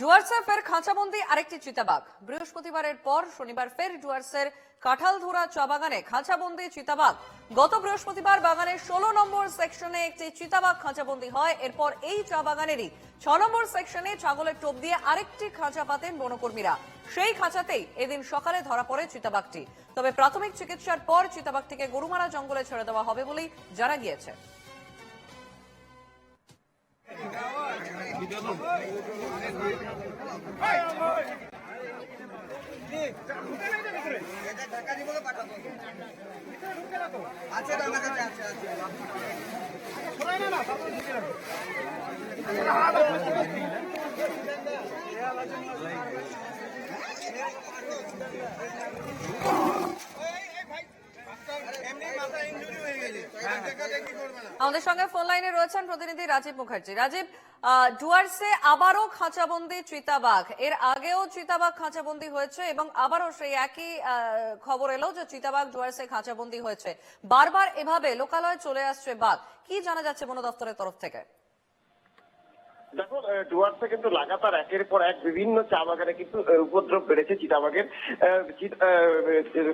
ডুয়ার্সে ফের খাঁচাবন্দি আরেকটি চিতাবাঘ। বৃহস্পতিবারের পর শনিবার ফের ডুয়ার্সের কাঁঠালধুরা চা বাগানে খাঁচাবন্দি চিতাবাঘ। গত বৃহস্পতিবার বাগানের ষোলো নম্বর সেকশনে একটি চিতাবাঘ খাঁচাবন্দি হয়। এরপর এই চা বাগানেরই ছ নম্বর সেকশনে ছাগলের টোপ দিয়ে আরেকটি খাঁচা পাতেন বনকর্মীরা। সেই খাঁচাতেই এদিন সকালে ধরা পড়ে চিতাবাঘটি। তবে প্রাথমিক চিকিৎসার পর চিতাবাঘটিকে গরুমারা জঙ্গলে ছেড়ে দেওয়া হবে বলেই জানা গিয়েছে। আছে আছে আছে এমনি মাথা ইনজুরি হয়ে গেছে দেখাতে কি করবে না আমাদের সঙ্গে ফোন লাইনে রয়েছেন প্রতিনিধি রাজীব মুখার্জি। রাজীব ডুয়ার্সে আবারও খাঁচাবন্দি চিতাবাঘ। এর আগেও চিতাবাঘ খাঁচাবন্দি হয়েছে এবং আবারও সেই একই খবর এলো যে চিতাবাঘ ডুয়ার্সে খাঁচাবন্দি হয়েছে। বারবার এভাবে লোকালয়ে চলে আসছে বাঘ। কি জানা যাচ্ছে বন দপ্তরের তরফ থেকে? দেখো ডুয়ার্সে কিন্তু লাগাতার একের পর এক বিভিন্ন চা বাগানে কিন্তু উপদ্রব বেড়েছে চিতাবাগের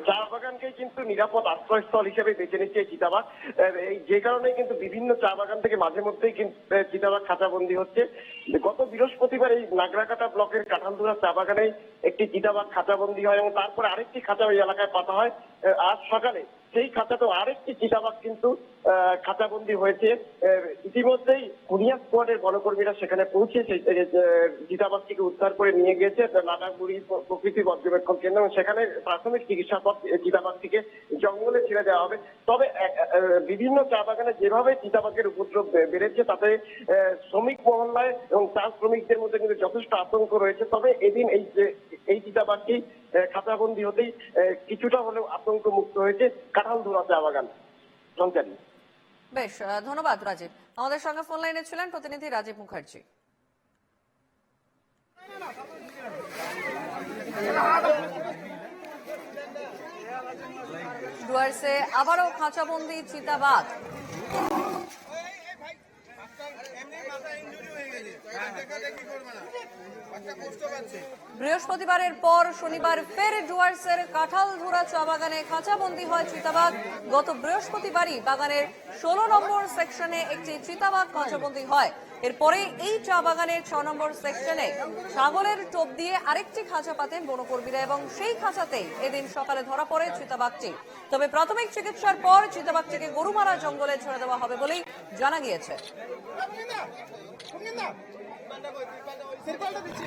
চা বাগানকে কিন্তু নিরাপদ আশ্রয়স্থল হিসেবে বেছে নিচ্ছে চিতাবাগ এই যে কারণে কিন্তু বিভিন্ন চা বাগান থেকে মাঝে মধ্যেই কিন্তু চিতাবাগ খাঁচাবন্দি হচ্ছে। গত বৃহস্পতিবার এই নাগরাকাটা ব্লকের কাঠালধুরা চা বাগানে একটি চিতাবাগ খাঁচাবন্দি হয় এবং তারপরে আরেকটি খাঁচা ওই এলাকায় পাতা হয়। আজ সকালে সেই খাঁচাতেও আরেকটি চিতাবাগ কিন্তু আহ, খাঁচাবন্দি হয়েছে। ইতিমধ্যেই কুনিয়া স্কোয়াডের বনকর্মীরা সেখানে পৌঁছে সেই আহ, চিতাবাগটিকে উদ্ধার করে নিয়ে গিয়েছে লাদাগুড়ি প্রকৃতি পর্যবেক্ষণ কেন্দ্র। এবং সেখানে প্রাথমিক চিকিৎসার পর চিতাবাগটিকে জঙ্গলে ছেড়ে দেওয়া হবে। তবে বিভিন্ন চা বাগানে যেভাবে চিতাবাগের উপদ্রব বেড়েছে তাতে শ্রমিক মহল্লায় এবং চা শ্রমিকদের মধ্যে কিন্তু যথেষ্ট আতঙ্ক রয়েছে। তবে এদিন এই এই চিতাবাগটি আহ, খাতাবন্দি হতেই আহ, কিছুটা হলেও আতঙ্ক মুক্ত হয়েছে কাঁঠাল ধরা চা বাগান সঞ্চারী বেশ ধন্যবাদ রাজীব। আমাদের সঙ্গে ফোন লাইনে ছিলেন প্রতিনিধি রাজীব মুখার্জি। ডুয়ার্সে আবারও খাঁচাবন্দি চিতাবাঘ। এমনি মাথা ইনজুরি হয়ে গেছে। দেখাতে কি করবে না। বৃহস্পতিবারের পর শনিবার ফের ডুয়ার্সের কাঁঠালধুরা চা বাগানে খাঁচাবন্দি হয় চিতাবাঘ। গত বৃহস্পতিবারই বাগানের ষোলো নম্বর সেকশনে একটি চিতাবাঘ খাঁচাবন্দি হয়। এরপরে এই চা বাগানের ছ নম্বর সেকশনে ছাগলের টোপ দিয়ে আরেকটি খাঁচা পাতেন বনকর্মীরা এবং সেই খাঁচাতেই এদিন সকালে ধরা পড়ে চিতাবাঘটি। তবে প্রাথমিক চিকিৎসার পর চিতাবাঘটিকে গরুমারা জঙ্গলে ছেড়ে দেওয়া হবে বলেই জানা গিয়েছে। সিরকলটা দিচ্ছি